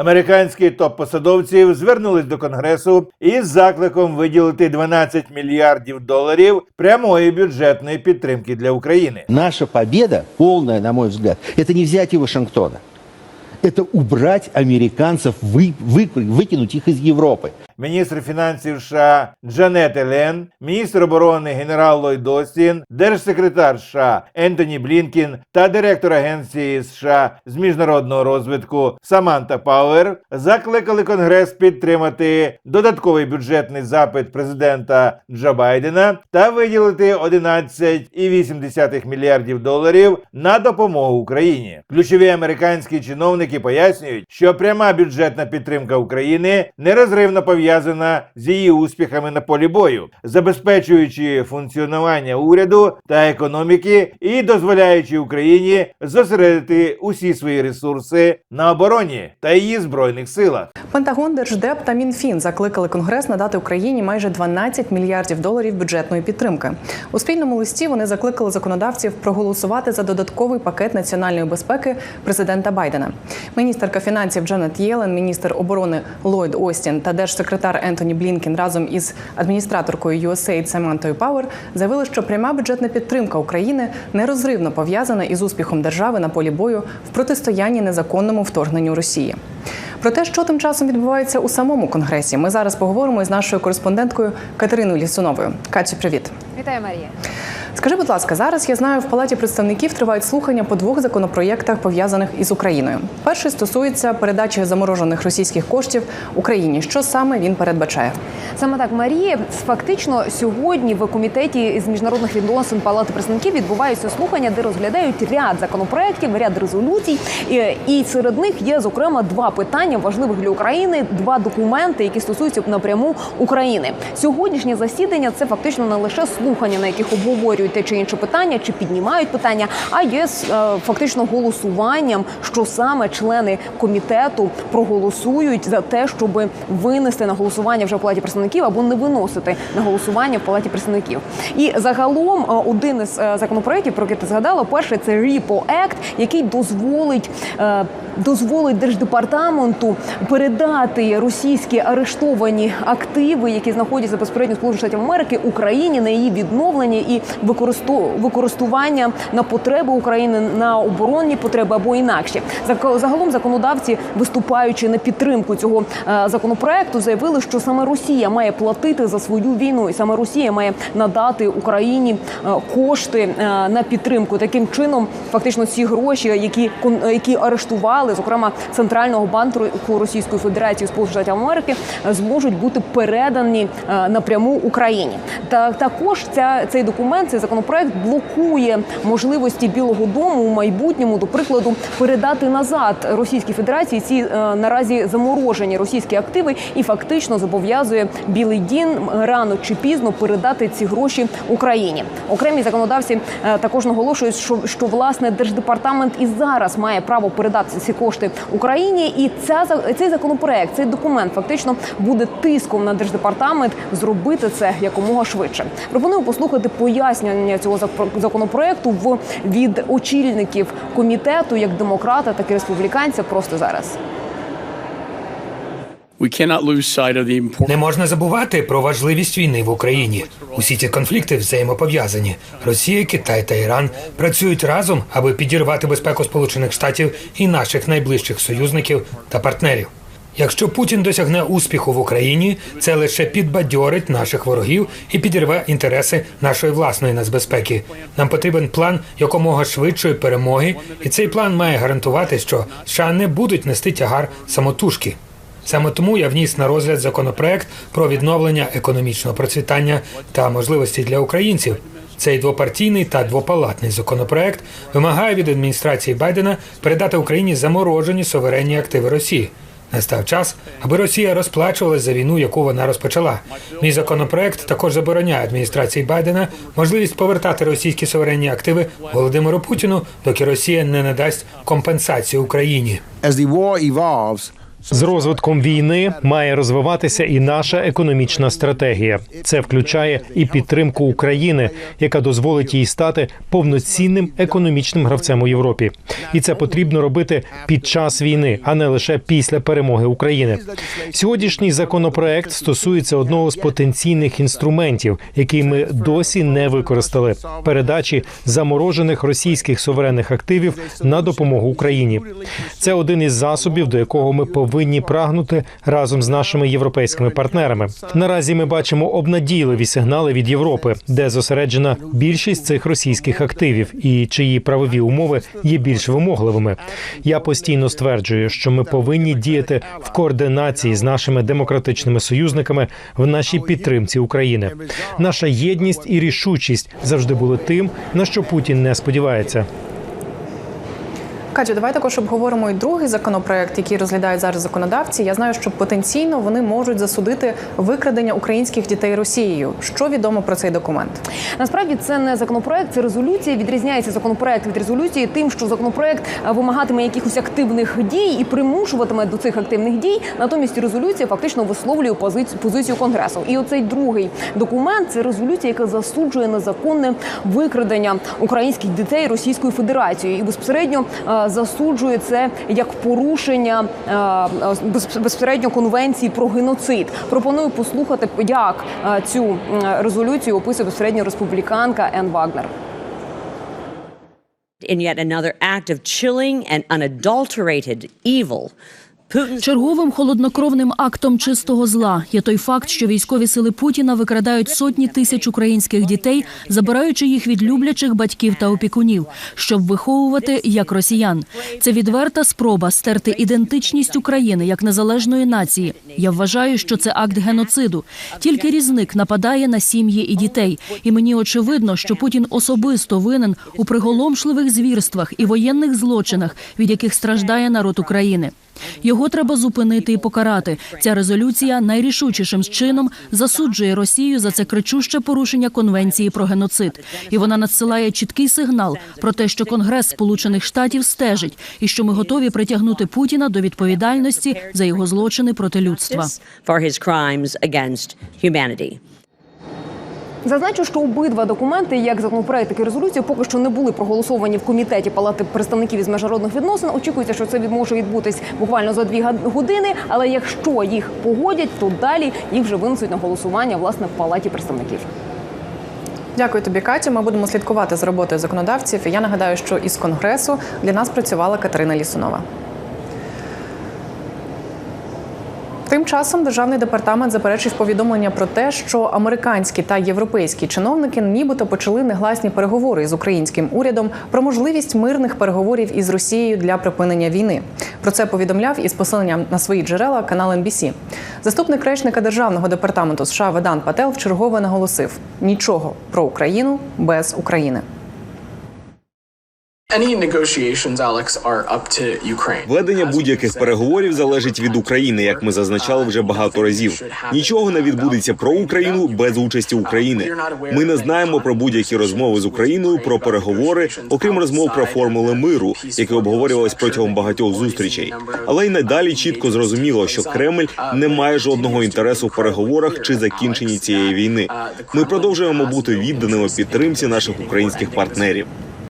Американські топ-посадовці звернулись до конгресу із закликом виділити 12 мільярдів доларів прямої бюджетної підтримки для України. Наша победа, повна, на мой взгляд, це не взять Вашингтона Это убрать американцев, вы, вы- выкинуть их из Европы. Міністр фінансів США Джанет Елен, міністр оборони генерал Ллойд Остін, держсекретар США Ентоні Блінкін та директор агенції США з міжнародного розвитку Саманта Пауер закликали Конгрес підтримати додатковий бюджетний запит президента Джо Байдена та виділити 11,8 мільярдів доларів на допомогу Україні. Ключові американські чиновники пояснюють, що пряма бюджетна підтримка України нерозривно пов'язана з її успіхами на полі бою, забезпечуючи функціонування уряду та економіки і дозволяючи Україні зосередити усі свої ресурси на обороні та її збройних силах. Пентагон, Держдеп та Мінфін закликали Конгрес надати Україні майже 12 мільярдів доларів бюджетної підтримки. У спільному листі вони закликали законодавців проголосувати за додатковий пакет національної безпеки президента Байдена. Міністерка фінансів Джанет Єлен, міністр оборони Ллойд Остін та держсекретар Ентоні Блінкін разом із адміністраторкою USAID Самантою Пауер заявили, що пряма бюджетна підтримка України нерозривно пов'язана із успіхом держави на полі бою в протистоянні незаконному вторгненню Росії. Про те, що тим часом відбувається у самому конгресі, ми зараз поговоримо із нашою кореспонденткою Катериною Лісуновою. Катю, привіт. Вітаю, Марія. Скажи, будь ласка, зараз я знаю, в палаті представників тривають слухання по двох законопроєктах, пов'язаних із Україною. Перший стосується передачі заморожених російських коштів Україні. Що саме він передбачає? Саме так, Марія. Фактично сьогодні в комітеті з міжнародних відносин Палати представників відбуваються слухання, де розглядають ряд законопроєктів, ряд резолюцій. І, серед них є зокрема два питання важливих для України, два документи, які стосуються напряму України. Сьогоднішнє засідання це фактично не лише слухання, на яких обговорюють те чи інше питання, чи піднімають питання, а є е, фактично голосуванням, що саме члени комітету проголосують за те, щоб винести на голосування вже в палаті представників або не виносити на голосування в палаті представників. І загалом е, один із е, законопроєктів, про який ти згадала, перший це RIPO Act, який дозволить. Дозволить держдепартаменту передати російські арештовані активи, які знаходяться безпосередньо в Сполучених Штатів Америки, Україні на її відновлення і використання на потреби України на оборонні потреби або інакше. Загалом законодавці, виступаючи на підтримку цього е, законопроекту, заявили, що саме Росія має платити за свою війну, і саме Росія має надати Україні е, кошти е, на підтримку. Таким чином, фактично, ці гроші, які які арештували, зокрема центрального банку Російської Федерації Сполучених Штатів Америки, е, зможуть бути передані е, напряму Україні. Та також ця цей документ, цей законопроект блокує можливості Білого Дому у майбутньому, до прикладу, передати назад Російській Федерації ці е, наразі заморожені російські активи і фактично зобов'язує Білий Дін рано чи пізно передати ці гроші Україні. Окремі законодавці також наголошують, що, що власне держдепартамент і зараз має право передати ці кошти Україні, і ця цей законопроект, цей документ фактично буде тиском на держдепартамент зробити це якомога швидше. Пропоную послухати пояснення цього зак- законопроекту в від очільників комітету, як демократа, так і республіканця. Просто зараз. Не можна забувати про важливість війни в Україні. Усі ці конфлікти взаємопов'язані. Росія, Китай та Іран працюють разом, аби підірвати безпеку Сполучених Штатів і наших найближчих союзників та партнерів. Якщо Путін досягне успіху в Україні, це лише підбадьорить наших ворогів і підірве інтереси нашої власної нацбезпеки. Нам потрібен план якомога швидшої перемоги, і цей план має гарантувати, що США не будуть нести тягар самотужки. Саме тому я вніс на розгляд законопроект про відновлення економічного процвітання та можливості для українців. Цей двопартійний та двопалатний законопроект вимагає від адміністрації Байдена передати Україні заморожені суверенні активи Росії. Настав час, аби Росія розплачувалась за війну, яку вона розпочала. Мій законопроект також забороняє адміністрації Байдена можливість повертати російські суверенні активи Володимиру Путіну, доки Росія не надасть компенсацію Україні. as the war evolves, З розвитком війни має розвиватися і наша економічна стратегія. Це включає і підтримку України, яка дозволить їй стати повноцінним економічним гравцем у Європі. І це потрібно робити під час війни, а не лише після перемоги України. Сьогоднішній законопроект стосується одного з потенційних інструментів, який ми досі не використали передачі заморожених російських суверенних активів на допомогу Україні. Це один із засобів, до якого ми повинні прагнути разом з нашими європейськими партнерами. Наразі ми бачимо обнадійливі сигнали від Європи, де зосереджена більшість цих російських активів і чиї правові умови є більш вимогливими. Я постійно стверджую, що ми повинні діяти в координації з нашими демократичними союзниками в нашій підтримці України. Наша єдність і рішучість завжди були тим, на що Путін не сподівається. Катю, давай також обговоримо і другий законопроект, який розглядають зараз законодавці. Я знаю, що потенційно вони можуть засудити викрадення українських дітей Росією. Що відомо про цей документ? Насправді це не законопроект, це резолюція. Відрізняється законопроект від резолюції тим, що законопроект е, вимагатиме якихось активних дій і примушуватиме до цих активних дій. Натомість резолюція фактично висловлює позицію, позицію конгресу. І оцей другий документ це резолюція, яка засуджує незаконне викрадення українських дітей Російською Федерацією і безпосередньо е, засуджує це як порушення е, без- безпосередньо конвенції про геноцид. Пропоную послухати, як е, цю резолюцію описує безпосередньо республіканка Ен Вагнер. in yet another act of chilling and unadulterated evil. Черговим холоднокровним актом чистого зла є той факт, що військові сили Путіна викрадають сотні тисяч українських дітей, забираючи їх від люблячих батьків та опікунів, щоб виховувати як росіян. Це відверта спроба стерти ідентичність України як незалежної нації. Я вважаю, що це акт геноциду. Тільки різник нападає на сім'ї і дітей. І мені очевидно, що Путін особисто винен у приголомшливих звірствах і воєнних злочинах, від яких страждає народ України. Його треба зупинити і покарати. Ця резолюція найрішучішим чином засуджує Росію за це кричуще порушення конвенції про геноцид. І вона надсилає чіткий сигнал про те, що Конгрес Сполучених Штатів стежить і що ми готові притягнути Путіна до відповідальності за його злочини проти людства. Зазначу, що обидва документи, як законопроект, так і резолюція, поки що не були проголосовані в комітеті Палати представників із міжнародних відносин. Очікується, що це може відбутись буквально за дві години. Але якщо їх погодять, то далі їх вже винесуть на голосування власне в палаті представників. Дякую тобі, Катю. Ми будемо слідкувати за роботою законодавців. Я нагадаю, що із конгресу для нас працювала Катерина Лісунова. Тим часом державний департамент заперечив повідомлення про те, що американські та європейські чиновники нібито почали негласні переговори з українським урядом про можливість мирних переговорів із Росією для припинення війни. Про це повідомляв із посиленням на свої джерела канал NBC. Заступник речника державного департаменту США Ведан Пател вчергове наголосив: нічого про Україну без України. Ведення будь-яких переговорів залежить від України, як ми зазначали вже багато разів. Нічого не відбудеться про Україну без участі України. Ми не знаємо про будь-які розмови з Україною про переговори, окрім розмов про формули миру, які обговорювались протягом багатьох зустрічей. Але й надалі чітко зрозуміло, що Кремль не має жодного інтересу в переговорах чи закінченні цієї війни. Ми продовжуємо бути відданими підтримці наших українських партнерів.